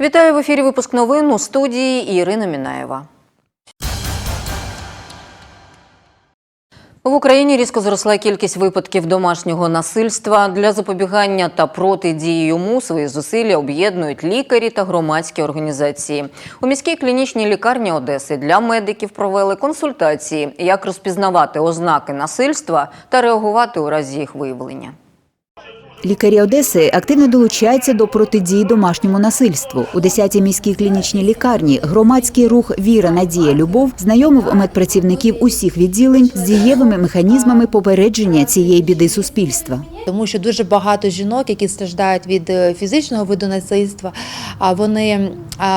Вітаю в ефірі. Випуск новин у студії Ірина Мінаєва. В Україні різко зросла кількість випадків домашнього насильства. Для запобігання та протидії йому свої зусилля об'єднують лікарі та громадські організації. У міській клінічній лікарні Одеси для медиків провели консультації, як розпізнавати ознаки насильства та реагувати у разі їх виявлення. Лікарі Одеси активно долучаються до протидії домашньому насильству. У 10-й міській клінічній лікарні громадський рух Віра, Надія, Любов знайомив медпрацівників усіх відділень з дієвими механізмами попередження цієї біди суспільства. тому що дуже багато жінок, які страждають від е, фізичного виду насильства, вони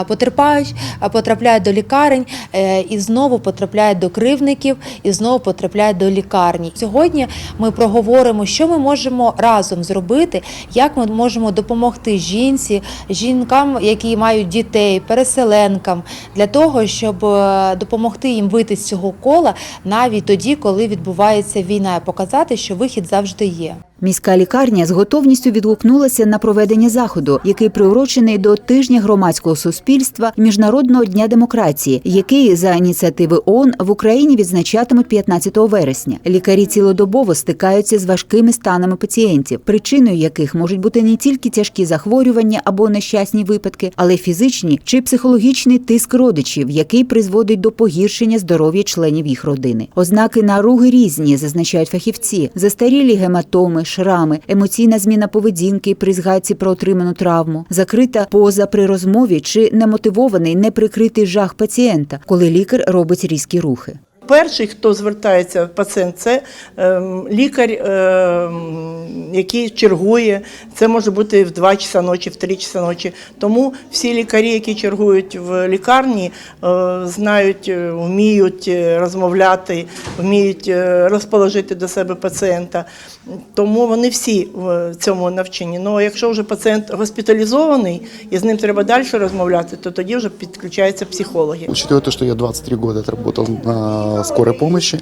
потерпають, потрапляють до лікарень е, і знову потрапляють до кривників, і знову потрапляють до лікарні. Сьогодні ми проговоримо, що ми можемо разом зробити, як ми можемо допомогти жінці, жінкам, які мають дітей, переселенкам, для того, щоб е, допомогти їм вийти з цього кола навіть тоді, коли відбувається війна, і показати, що вихід завжди є. Міська лікарня з готовністю відгукнулася на проведення заходу, який приурочений до тижня громадського суспільства Міжнародного дня демократії, який за ініціативи ООН в Україні відзначатимуть 15 вересня. Лікарі цілодобово стикаються з важкими станами пацієнтів, причиною яких можуть бути не тільки тяжкі захворювання або нещасні випадки, але й фізичні чи психологічний тиск родичів, який призводить до погіршення здоров'я членів їх родини. Ознаки наруги різні, зазначають фахівці: застарілі гематоми, шрами, емоційна зміна поведінки при згадці про отриману травму, закрита поза при розмові чи немотивований неприкритий жах пацієнта, коли лікар робить різкі рухи. Перший, хто звертається в пацієнт, це ем, лікар, ем, який чергує. Це може бути в 2 часа ночі, в 3 часа ночі. Тому всі лікарі, які чергують в лікарні, е, знають, е, вміють е, розмовляти, вміють розположити до себе пацієнта. Тому вони всі в цьому навчені. Ну, якщо вже пацієнт госпіталізований і з ним треба далі розмовляти, то тоді вже підключаються психологи. Учитывая то, что я 23 года отработал на скорой помощи,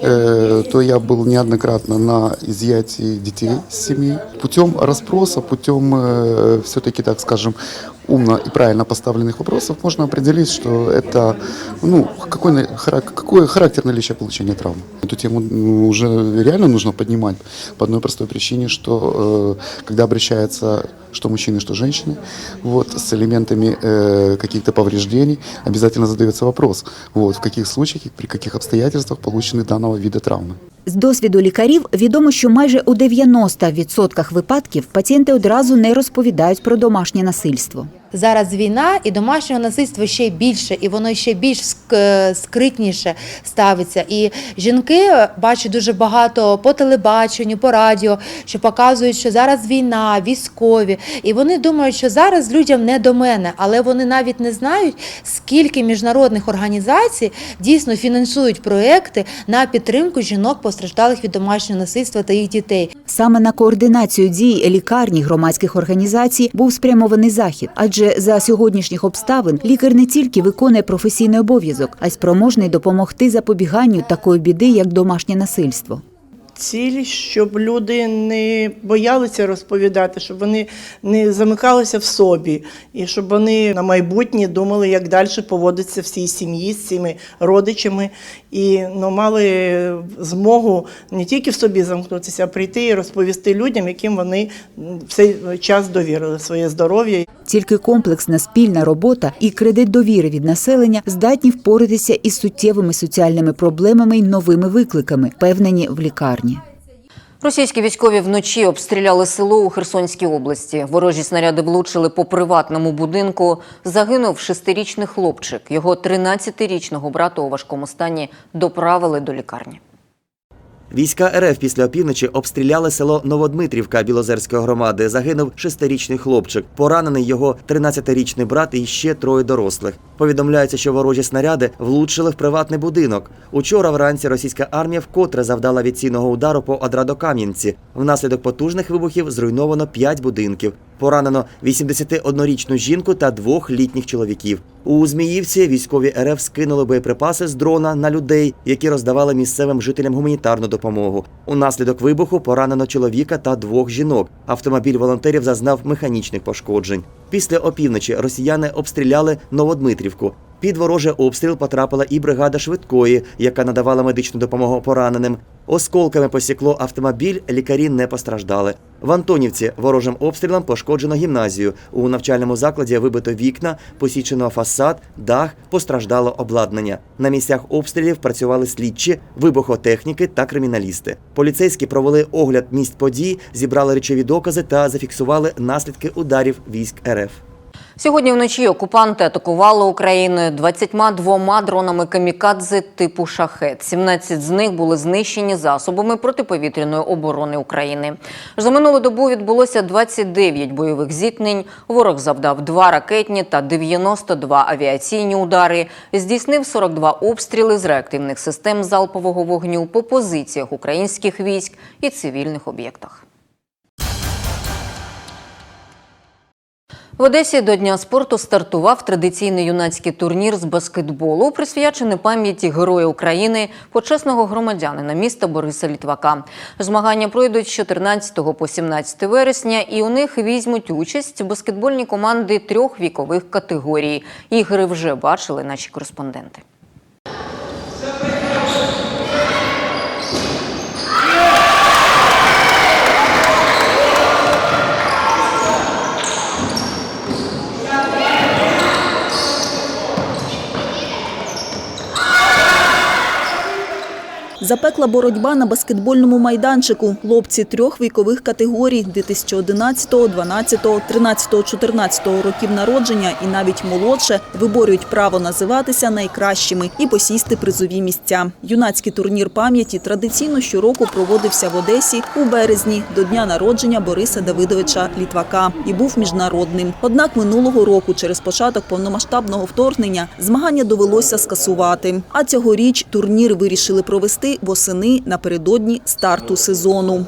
то я был неоднократно на изъятии детей с семьи. Путем расспроса, путем все-таки, так скажем, умно и правильно поставленных вопросов можно определить, что это, ну, какой, какой характер наличия получения травмы. Эту тему ну, уже реально нужно поднимать по одной простой причине, что э, когда обращается что мужчины, что женщины, вот, с элементами э, каких-то повреждений, обязательно задается вопрос, вот, в каких случаях при каких обстоятельствах получены данного віду травми. З досвіду лікарів відомо, що майже у 90% випадків пацієнти одразу не розповідають про домашнє насильство. Зараз війна і домашнього насильства ще більше, і воно ще більш скритніше ставиться. І жінки бачать дуже багато по телебаченню, по радіо, що показують, що зараз війна, військові, і вони думають, що зараз людям не до мене, але вони навіть не знають, скільки міжнародних організацій дійсно фінансують проекти на підтримку жінок, постраждалих від домашнього насильства та їх дітей. Саме на координацію дій лікарні громадських організацій був спрямований захід, адже за сьогоднішніх обставин лікар не тільки виконує професійний обов'язок, а й спроможний допомогти запобіганню такої біди, як домашнє насильство. Ціль, щоб люди не боялися розповідати, щоб вони не замикалися в собі, і щоб вони на майбутнє думали, як далі поводитися всій сім'ї з цими родичами, і ну, мали змогу не тільки в собі замкнутися, а прийти і розповісти людям, яким вони цей час довірили своє здоров'я. Тільки комплексна спільна робота і кредит довіри від населення здатні впоратися із суттєвими соціальними проблемами й новими викликами, впевнені в лікарні. Російські військові вночі обстріляли село у Херсонській області. Ворожі снаряди влучили по приватному будинку. Загинув шестирічний хлопчик. Його 13-річного брата у важкому стані доправили до лікарні. Війська РФ після опівночі обстріляли село Новодмитрівка Білозерської громади. Загинув шестирічний хлопчик. Поранений його 13-річний брат і ще троє дорослих. Повідомляється, що ворожі снаряди влучили в приватний будинок. Учора вранці російська армія вкотре завдала відційного удару по Адрадокам'янці. Внаслідок потужних вибухів зруйновано п'ять будинків. Поранено 81-річну жінку та двох літніх чоловіків. У Зміївці військові РФ скинули боєприпаси з дрона на людей, які роздавали місцевим жителям гуманітарну допомогу. Унаслідок вибуху поранено чоловіка та двох жінок. Автомобіль волонтерів зазнав механічних пошкоджень. Після опівночі росіяни обстріляли Новодмитрівку. Під ворожий обстріл потрапила і бригада швидкої, яка надавала медичну допомогу пораненим. Осколками посікло автомобіль, лікарі не постраждали. В Антонівці ворожим обстрілом пошкоджено гімназію. У навчальному закладі вибито вікна, посічено фасад, дах, постраждало обладнання. На місцях обстрілів працювали слідчі, вибухотехніки та криміналісти. Поліцейські провели огляд місць подій, зібрали речові докази та зафіксували наслідки ударів військ РФ. Сьогодні вночі окупанти атакували Україну 22 дронами камікадзе типу шахет. 17 з них були знищені засобами протиповітряної оборони України. За минулу добу відбулося 29 бойових зіткнень. Ворог завдав 2 ракетні та 92 авіаційні удари. Здійснив 42 обстріли з реактивних систем залпового вогню по позиціях українських військ і цивільних об'єктах. В Одесі до Дня спорту стартував традиційний юнацький турнір з баскетболу, присвячений пам'яті Героя України, почесного громадянина міста Бориса Літвака. Змагання пройдуть з 14 по 17 вересня, і у них візьмуть участь баскетбольні команди трьох вікових категорій. Ігри вже бачили наші кореспонденти. Запекла боротьба на баскетбольному майданчику. Хлопці трьох вікових категорій 2011, 12, 13, 14 років народження і навіть молодше виборюють право називатися найкращими і посісти призові місця. Юнацький турнір пам'яті традиційно щороку проводився в Одесі у березні до дня народження Бориса Давидовича Літвака і був міжнародним. Однак минулого року, через початок повномасштабного вторгнення, змагання довелося скасувати. А цьогоріч турнір вирішили провести восени напередодні старту сезону.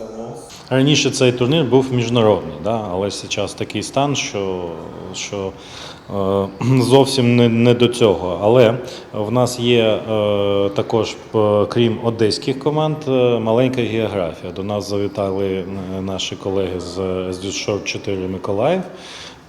Раніше цей турнір був міжнародний, да? але зараз такий стан, що, що е, зовсім не, не до цього. Але в нас є е, також, крім одеських команд, е, маленька географія. До нас завітали е, наші колеги з СДЮ 4 Миколаїв.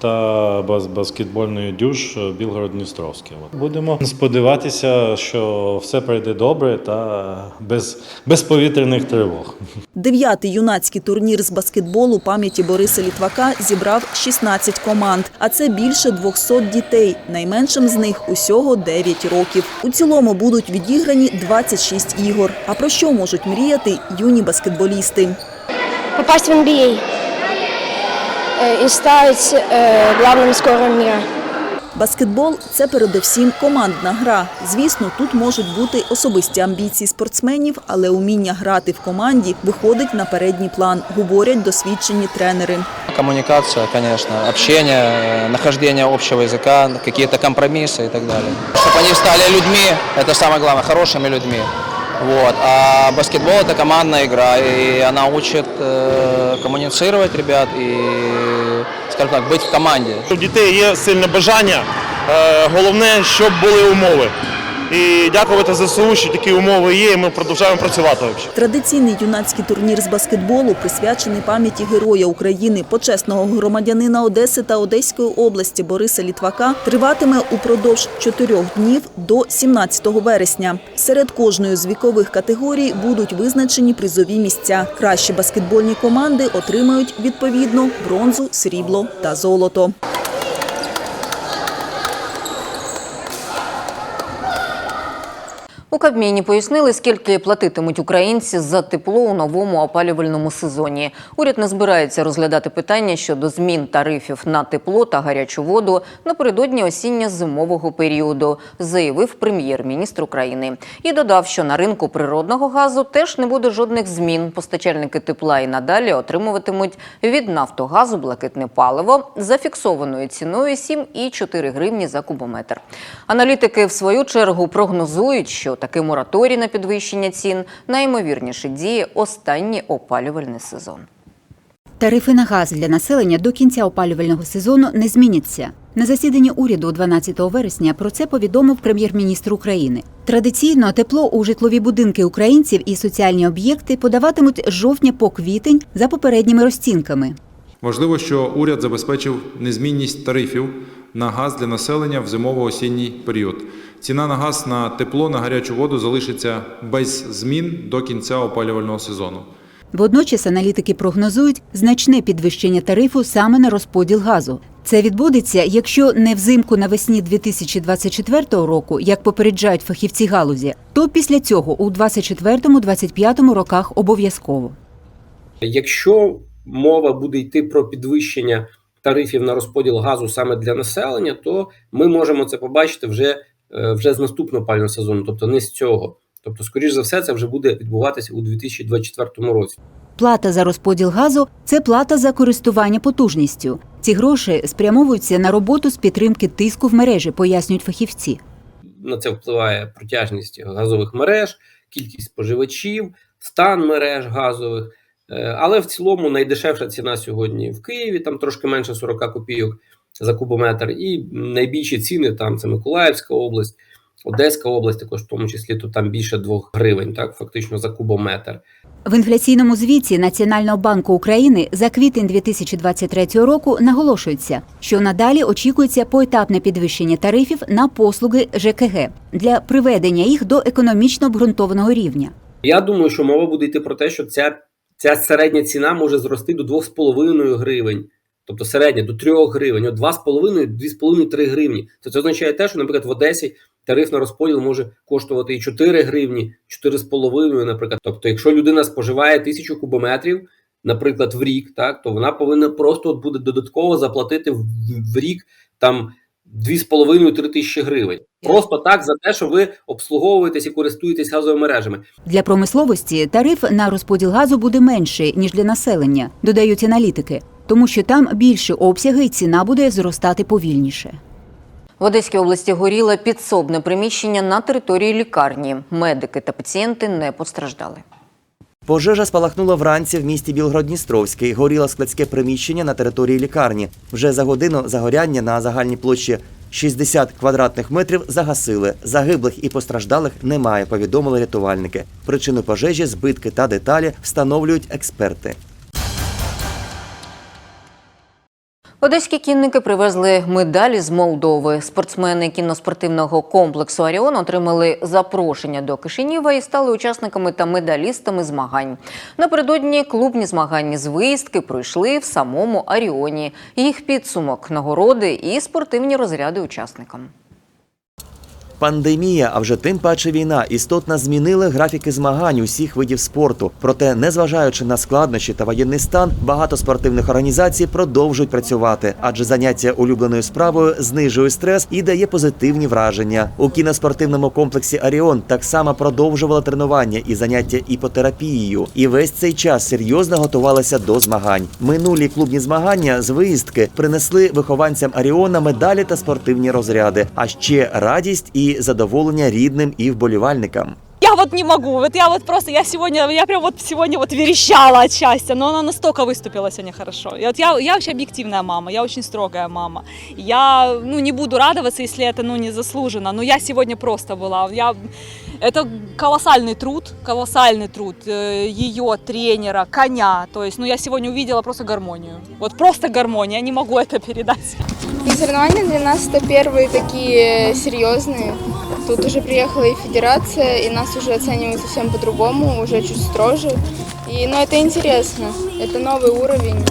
Та бас- баскетбольної дюж Білгород-Дністровський. Будемо сподіватися, що все пройде добре та без, без повітряних тривог. Дев'ятий юнацький турнір з баскетболу пам'яті Бориса Літвака зібрав 16 команд, а це більше 200 дітей. Найменшим з них усього 9 років. У цілому будуть відіграні 26 ігор. А про що можуть мріяти юні баскетболісти? попасть в э, и стать э, главным скором мира. Баскетбол це передовсім командна гра. Звісно, тут можуть бути особисті амбіції спортсменів, але уміння грати в команді виходить на передній план, говорять досвідчені тренери. Коммуникация, конечно, общение, э, нахождение общего языка, какие-то компромиссы и так далее. Чтобы они стали людьми, это самое главное, хорошими людьми. Вот. А баскетбол это командная игра, и она учит э, коммуницировать ребят и, скажем так, бути в команді. У дітей є сильне бажання. Е, Головне, щоб були умови. І дякувати ЗСУ, що такі умови є, і ми продовжуємо працювати. Традиційний юнацький турнір з баскетболу присвячений пам'яті Героя України, почесного громадянина Одеси та Одеської області Бориса Літвака, триватиме упродовж чотирьох днів до 17 вересня. Серед кожної з вікових категорій будуть визначені призові місця. Кращі баскетбольні команди отримають відповідно бронзу, срібло та золото. У Кабміні пояснили, скільки платитимуть українці за тепло у новому опалювальному сезоні. Уряд не збирається розглядати питання щодо змін тарифів на тепло та гарячу воду напередодні осінньо-зимового періоду, заявив прем'єр-міністр України. І додав, що на ринку природного газу теж не буде жодних змін. Постачальники тепла і надалі отримуватимуть від Нафтогазу блакитне паливо за фіксованою ціною 7,4 гривні за кубометр. Аналітики в свою чергу прогнозують, що такий мораторій на підвищення цін найімовірніше діє останній опалювальний сезон. Тарифи на газ для населення до кінця опалювального сезону не зміняться. На засіданні уряду 12 вересня про це повідомив прем'єр-міністр України. Традиційно тепло у житлові будинки українців і соціальні об'єкти подаватимуть з жовтня по квітень за попередніми розцінками. Важливо, що уряд забезпечив незмінність тарифів на газ для населення в зимово-осінній період. Ціна на газ на тепло на гарячу воду залишиться без змін до кінця опалювального сезону. Водночас аналітики прогнозують значне підвищення тарифу саме на розподіл газу. Це відбудеться, якщо не взимку навесні 2024 року, як попереджають фахівці галузі, то після цього у 2024-2025 роках обов'язково. Якщо мова буде йти про підвищення тарифів на розподіл газу саме для населення, то ми можемо це побачити вже, вже з наступного опалювального сезону, тобто не з цього. Тобто, скоріш за все, це вже буде відбуватися у 2024 році. Плата за розподіл газу це плата за користування потужністю. Ці гроші спрямовуються на роботу з підтримки тиску в мережі, пояснюють фахівці. На це впливає протяжність газових мереж, кількість споживачів, стан мереж газових. Е, Але в цілому найдешевша ціна сьогодні в Києві, там трошки менше 40 копійок за кубометр, і найбільші ціни там це Миколаївська область, Одеська область, також в тому числі то там більше 2 гривень, так фактично за кубометр. В інфляційному звіті Національного банку України за квітень 2023 року наголошується, що надалі очікується поетапне підвищення тарифів на послуги ЖКГ для приведення їх до економічно обґрунтованого рівня. Я думаю, що мова буде йти про те, що ця, ця середня ціна може зрости до 2,5 гривень. Тобто середня до 3 гривень, от 2,5, 2,5-3 гривні. То це означає те, що, наприклад, в Одесі тариф на розподіл може коштувати і 4 гривні, 4,5, наприклад. Тобто, якщо людина споживає тисячу кубометрів, наприклад, в рік, так то вона повинна просто от буде додатково заплатити в, в рік там 2,5-3 тисячі гривень. Просто так за те, що ви обслуговуєтесь і користуєтесь газовими мережами. Для промисловості тариф на розподіл газу буде менший ніж для населення, додають аналітики, тому що там більші обсяги і ціна буде зростати повільніше. В Одеській області горіло підсобне приміщення на території лікарні. Медики та пацієнти не постраждали. Пожежа спалахнула вранці в місті Білгород-Дністровський. Горіло складське приміщення на території лікарні. Вже за годину загоряння на загальній площі 60 квадратних метрів загасили. Загиблих і постраждалих немає, повідомили рятувальники. Причину пожежі, збитки та деталі встановлюють експерти. Одеські кінники привезли медалі з Молдови. Спортсмени кіноспортивного комплексу Аріон отримали запрошення до Кишинєва і стали учасниками та медалістами змагань. Напередодні клубні змагання з виїздки пройшли в самому Аріоні. Їх підсумок, нагороди і спортивні розряди учасникам. Пандемія, а вже тим паче війна, істотно змінили графіки змагань усіх видів спорту. Проте, незважаючи на складнощі та воєнний стан, багато спортивних організацій продовжують працювати, адже заняття улюбленою справою знижує стрес і дає позитивні враження. У кіноспортивному комплексі Аріон так само продовжували тренування і заняття іпотерапією. І весь цей час серйозно готувалися до змагань. Минулі клубні змагання з виїздки принесли вихованцям Аріона медалі та спортивні розряди, а ще радість і задоволення рідним і вболівальникам. Я вот не могу, вот я вот просто, я сегодня, я прям вот сегодня вот верещала от счастья, но она настолько выступила сегодня хорошо. И вот я, я вообще объективная мама, я очень строгая мама. Я, ну, не буду радоваться, если это, ну, не заслуженно, но я сегодня просто была, я, это колоссальный труд, колоссальный труд э, ее, тренера, коня, то есть, ну, я сегодня увидела просто гармонию, вот просто гармония, я не могу это передать. И соревнования для нас это первые такие серьезные. Тут уже приехала и федерация, и нас уже оценивают совсем по-другому, уже чуть строже. И, ну, это интересно, это новый уровень.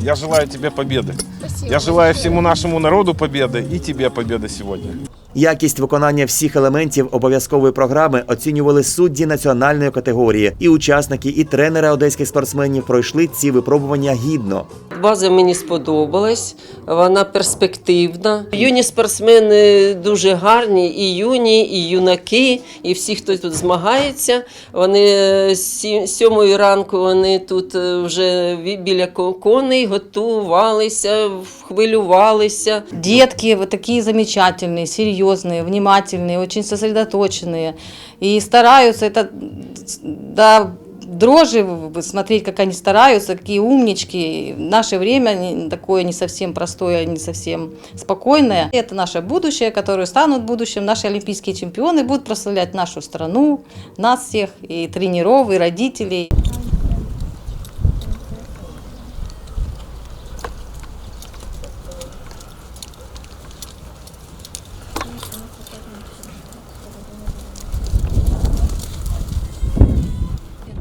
Я желаю тебе победы. Я желаю всему нашему народу победы и тебе победы сегодня. Якість виконання всіх елементів обов'язкової програми оцінювали судді національної категорії. І учасники, і тренери одеських спортсменів пройшли ці випробування гідно. База мені сподобалась, вона перспективна. Юні спортсмени дуже гарні, і юні, і юнаки, і всі, хто тут змагається. Вони з сьомої ранку вони тут е, вже біля ко- коней готувалися, хвилювалися. Детки вот такие замечательные, серьезные, внимательные, очень сосредоточенные. И стараются это до дрожи, смотреть, как они стараются, какие умнички. В наше время такое не совсем простое, не совсем спокойное. Это наше будущее, которые станут в будущем. Наши олимпийские чемпионы будут прославлять нашу страну, нас всех, и тренеров, и родителей.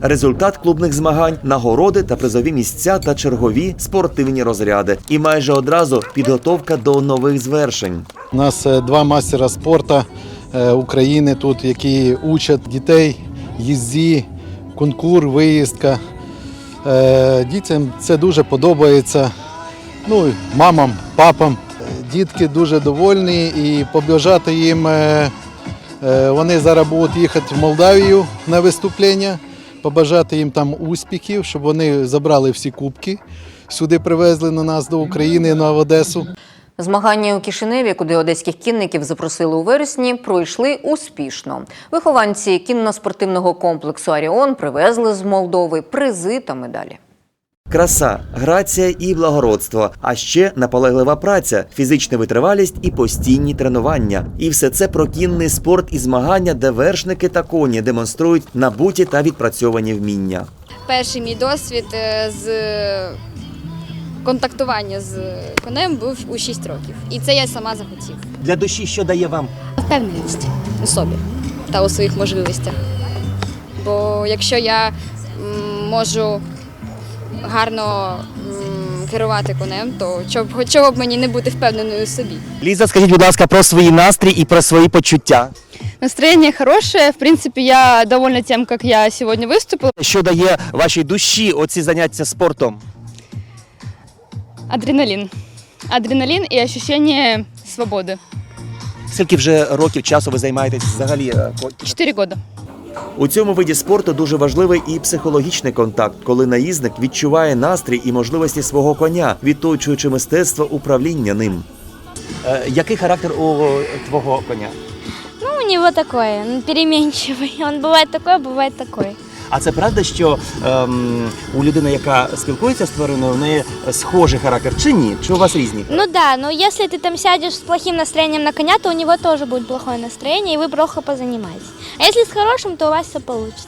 Результат клубних змагань нагороди та призові місця та чергові спортивні розряди. І майже одразу підготовка до нових звершень. У нас е, два мастера спорту е, України тут, які учать дітей їзді, конкур, виїздка. Е, Дітям це дуже подобається. Ну, мамам, папам. Дітки дуже довольні і побажати їм. Вони зараз будуть їхати в Молдавію на виступлення. Побажати їм там успіхів, щоб вони забрали всі кубки. Сюди привезли на нас до України на Одесу. Змагання у Кишиневі, куди одеських кінників запросили у вересні, пройшли успішно. Вихованці кінно-спортивного комплексу Аріон привезли з Молдови призи та медалі. Краса, грація і благородство, а ще наполеглива праця, фізична витривалість і постійні тренування. І все це про кінний спорт і змагання, де вершники та коні демонструють набуті та відпрацьовані вміння. Перший мій досвід е, з контактування з конем був у 6 років. І це я сама захотів. Для душі, що дає вам Впевненість у собі та у своїх можливостях. Бо якщо я можу гарно м, керувати конем, то чого б, чого б мені не бути впевненою у собі. Ліза, скажіть, будь ласка, про свої настрій і про свої почуття. Настроєння хороше. В принципі, я довольна тим, як я сьогодні виступила. Що дає вашій душі оці заняття спортом? Адреналін. Адреналін і відчуття свободи. Скільки вже років часу ви займаєтесь взагалі? е, ко- Чотири роки. У цьому виді спорту дуже важливий і психологічний контакт, коли наїзник відчуває настрій і можливості свого коня, відточуючи мистецтво управління ним. який характер у твого коня? Ну, у него такое, он переменчивый. Он бывает такой, бывает такой. А це правда, що ем, у людини, яка спілкується з твариною, в неї схожий характер чи ні? Чи у вас різні? Ну да, но если ты там сядешь с плохим настроением на коня, то у него тоже будет плохое настроение, и вы плохо позанимаетесь. А если с хорошим, то у вас все получится.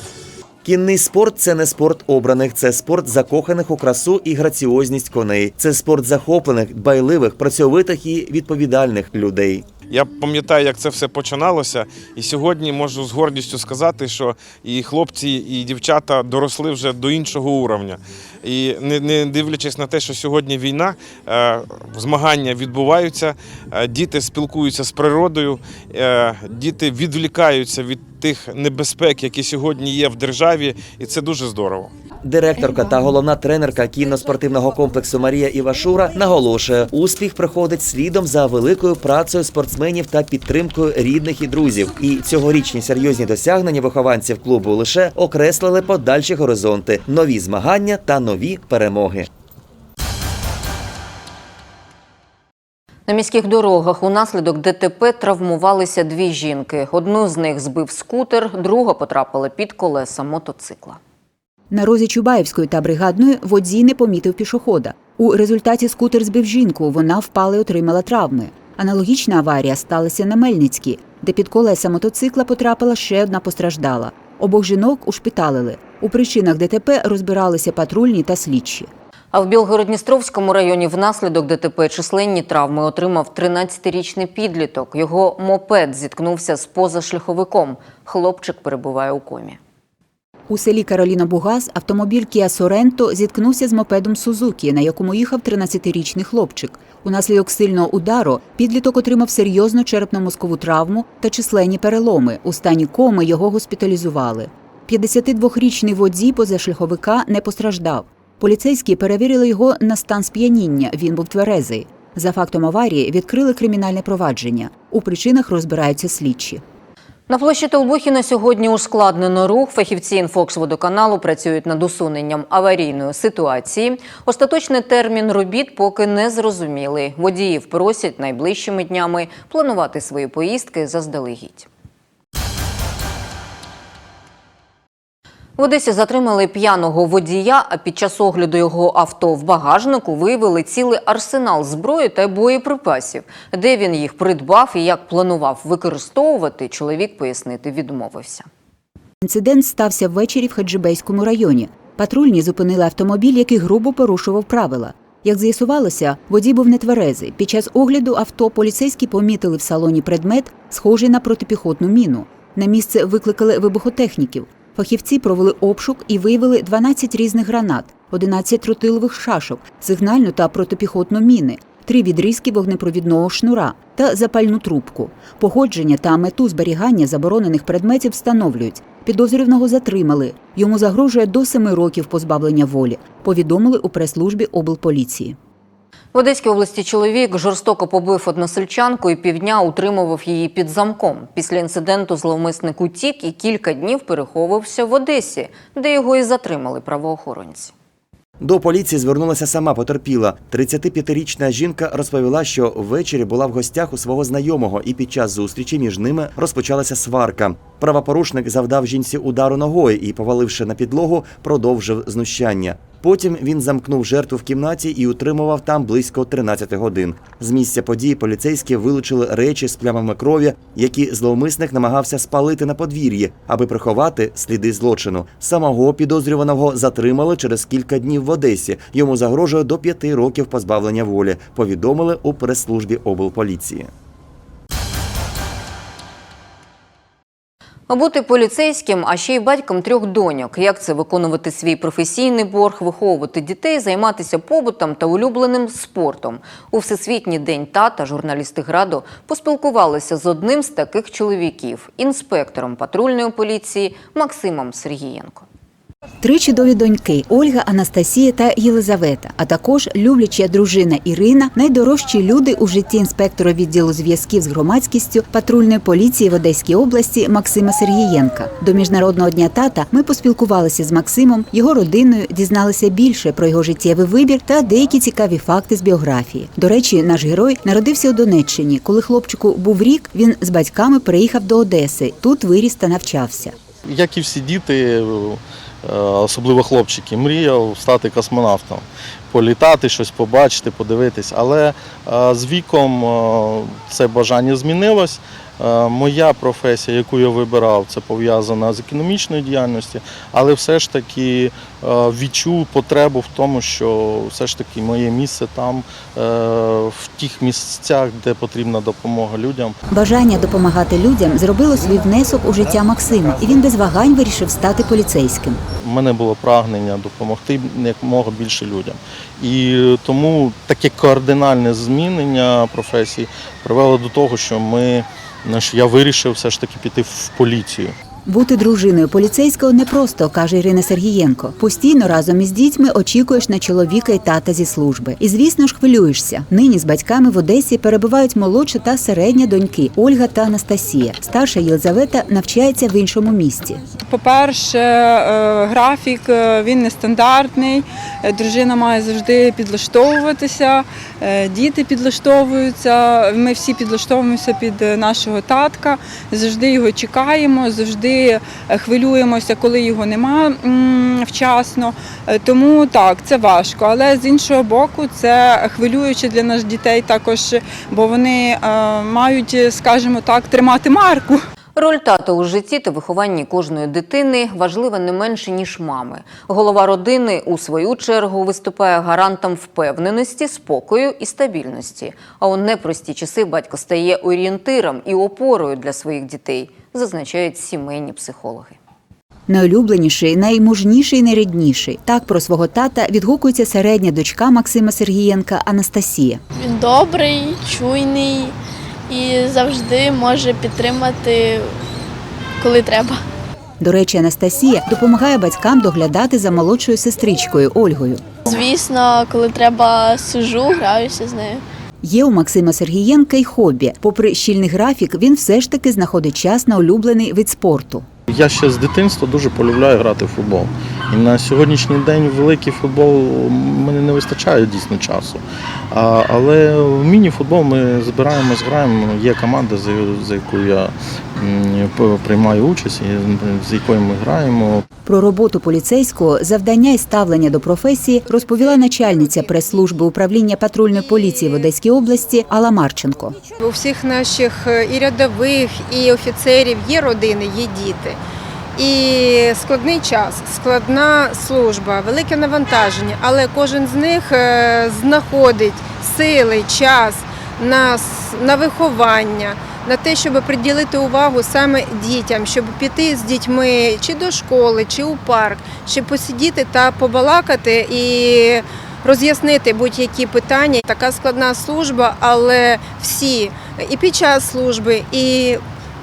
Кінний спорт це не спорт обраних, це спорт закоханих у красу і граціозність коней. Це спорт захоплених, дбайливих, працьовитих і відповідальних людей. Я пам'ятаю, як це все починалося, і сьогодні можу з гордістю сказати, що і хлопці, і дівчата доросли вже до іншого уровня. І не, дивлячись на те, що сьогодні війна, е, змагання відбуваються, е, діти спілкуються з природою, е, діти відвлікаються від тих небезпек, які сьогодні є в державі, і це дуже здорово. Директорка та головна тренерка кінно-спортивного комплексу Марія Івашура наголошує, успіх приходить слідом за великою працею спортсменів та підтримкою рідних і друзів. І цьогорічні серйозні досягнення вихованців клубу лише окреслили подальші горизонти, нові змагання та нові перемоги. На міських дорогах унаслідок ДТП травмувалися дві жінки. Одну з них збив скутер, друга потрапила під колеса мотоцикла. На розі Чубаївської та бригадної водій не помітив пішохода. У результаті скутер збив жінку. Вона впала і отримала травми. Аналогічна аварія сталася на Мельницькій, де під колеса мотоцикла потрапила ще одна постраждала. Обох жінок ушпиталили. У причинах ДТП розбиралися патрульні та слідчі. А в Білгородністровському районі внаслідок ДТП численні травми отримав 13-річний підліток. Його мопед зіткнувся з позашляховиком. Хлопчик перебуває у комі. У селі Кароліна Бугас автомобіль Kia Sorento зіткнувся з мопедом Сузукі, на якому їхав 13-річний хлопчик. Унаслідок сильного удару підліток отримав серйозну черепно-мозкову травму та численні переломи. У стані коми його госпіталізували. 52-річний водій позашляховика не постраждав. Поліцейські перевірили його на стан сп'яніння. Він був тверезий. За фактом аварії відкрили кримінальне провадження. У причинах розбираються слідчі. На площі Толбухіна сьогодні ускладнено рух. Фахівці інфокс-водоканалу працюють над усуненням аварійної ситуації. Остаточний термін робіт поки не зрозумілий. Водіїв просять найближчими днями планувати свої поїздки заздалегідь. В Одесі затримали п'яного водія, а під час огляду його авто в багажнику виявили цілий арсенал зброї та боєприпасів. Де він їх придбав і як планував використовувати, чоловік пояснити відмовився. Інцидент стався ввечері в Хаджибейському районі. Патрульні зупинили автомобіль, який грубо порушував правила. Як з'ясувалося, водій був нетверезий. Під час огляду авто поліцейські помітили в салоні предмет, схожий на протипіхотну міну. На місце викликали вибухотехніків. Фахівці провели обшук і виявили 12 різних гранат, 11 тротилових шашок, сигнальну та протипіхотну міни, три відрізки вогнепровідного шнура та запальну трубку. Походження та мету зберігання заборонених предметів встановлюють. Підозрюваного затримали. Йому загрожує до семи років позбавлення волі. Повідомили у прес-службі облполіції. В Одеській області чоловік жорстоко побив односельчанку і півдня утримував її під замком. Після інциденту зловмисник утік і кілька днів переховувався в Одесі, де його і затримали правоохоронці. До поліції звернулася сама потерпіла. 35-річна жінка розповіла, що ввечері була в гостях у свого знайомого, і під час зустрічі між ними розпочалася сварка. Правопорушник завдав жінці удару ногою і, поваливши на підлогу, продовжив знущання. Потім він замкнув жертву в кімнаті і утримував там близько 13 годин. З місця події поліцейські вилучили речі з плямами крові, які зловмисник намагався спалити на подвір'ї, аби приховати сліди злочину. Самого підозрюваного затримали через кілька днів в Одесі. Йому загрожує до п'яти років позбавлення волі. Повідомили у прес-службі облполіції. А бути поліцейським, а ще й батьком трьох доньок. Як це виконувати свій професійний борг, виховувати дітей, займатися побутом та улюбленим спортом. У Всесвітній день тата журналісти Граду поспілкувалися з одним з таких чоловіків інспектором патрульної поліції Максимом Сергієнко. Три чудові доньки Ольга, Анастасія та Єлизавета, а також любляча дружина Ірина, найдорожчі люди у житті інспектора відділу зв'язків з громадськістю патрульної поліції в Одеській області Максима Сергієнка. До міжнародного дня тата ми поспілкувалися з Максимом, його родиною, дізналися більше про його життєвий вибір та деякі цікаві факти з біографії. До речі, наш герой народився у Донеччині. Коли хлопчику був рік, він з батьками приїхав до Одеси. Тут виріс та навчався. як і всі діти, особливо хлопчики, мріяв стати космонавтом, політати, щось побачити, подивитись. Але е, з віком е, це бажання змінилось. Е, Моя професія, яку я вибирав, це пов'язана з економічною діяльністю, але все ж таки е, відчув потребу в тому, що все ж таки моє місце там, е, в тих місцях, де потрібна допомога людям. Бажання допомагати людям зробило свій внесок у життя Максима, і він без вагань вирішив стати поліцейським. У мене було прагнення допомогти якомога більше людям. І тому таке кардинальне змінення професії привело до того, що ми я вирішив все ж таки піти в поліцію. Бути дружиною поліцейського непросто, каже Ірина Сергієнко. Постійно разом із дітьми очікуєш на чоловіка і тата зі служби. І звісно ж хвилюєшся. Нині з батьками в Одесі перебувають молодша та середня доньки Ольга та Анастасія. Старша Єлизавета навчається в іншому місті. По-перше, е, графік е, він нестандартний. Е, Дружина має завжди підлаштовуватися, діти підлаштовуються. Ми всі підлаштовуємося під нашого татка, завжди його чекаємо, завжди е, хвилюємося, коли його нема вчасно. Е, Тому так, це важко. Але з іншого боку, це хвилююче для наших дітей також, бо вони е, мають, скажімо так, тримати марку. Роль тата у житті та вихованні кожної дитини важлива не менше, ніж мами. Голова родини, у свою чергу, виступає гарантом впевненості, спокою і стабільності. А у непрості часи батько стає орієнтиром і опорою для своїх дітей, зазначають сімейні психологи. Найулюбленіший, наймужніший, найрідніший. Так про свого тата відгукується середня дочка Максима Сергієнка Анастасія. Він добрий, чуйний і завжди може підтримати, коли треба. До речі, Анастасія допомагає батькам доглядати за молодшою сестричкою Ольгою. Звісно, коли треба сижу, граюся з нею. Є у Максима Сергієнка й хобі. Попри щільний графік, він все ж таки знаходить час на улюблений вид спорту. Я ще з дитинства дуже полюбляю грати в футбол. І на сьогоднішній день великий футбол мене не вистачає дійсно часу. А, але в міні-футбол ми збираємось, граємо. Є команда, за, за якою я м, п- приймаю участь, з якою ми граємо. Про роботу поліцейського, завдання і ставлення до професії розповіла начальниця прес-служби управління патрульної поліції в Одеській області Алла Марченко. У всіх наших е, і рядових, і офіцерів є родини, є діти. І складний час, складна служба, велике навантаження, але кожен з них е, знаходить сили, час на, на виховання, на те, щоб приділити увагу саме дітям, щоб піти з дітьми чи до школи, чи у парк, щоб посидіти та побалакати і роз'яснити будь-які питання. Така складна служба, але всі і під час служби, і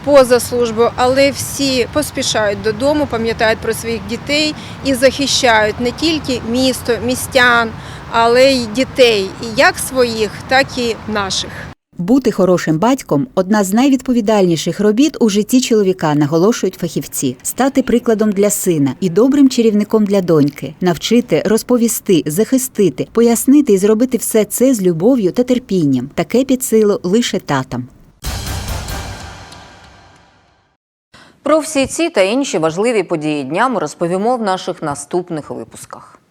поза службою, але всі поспішають додому, пам'ятають про своїх дітей і захищають не тільки місто, містян, але й дітей, як своїх, так і наших. Бути хорошим батьком одна з найвідповідальніших робіт у житті чоловіка, наголошують фахівці. Стати прикладом для сина і добрим чарівником для доньки, навчити, розповісти, захистити, пояснити і зробити все це з любов'ю та терпінням. Таке під силу лише татам. Про всі ці та інші важливі події дня ми розповімо в наших наступних випусках.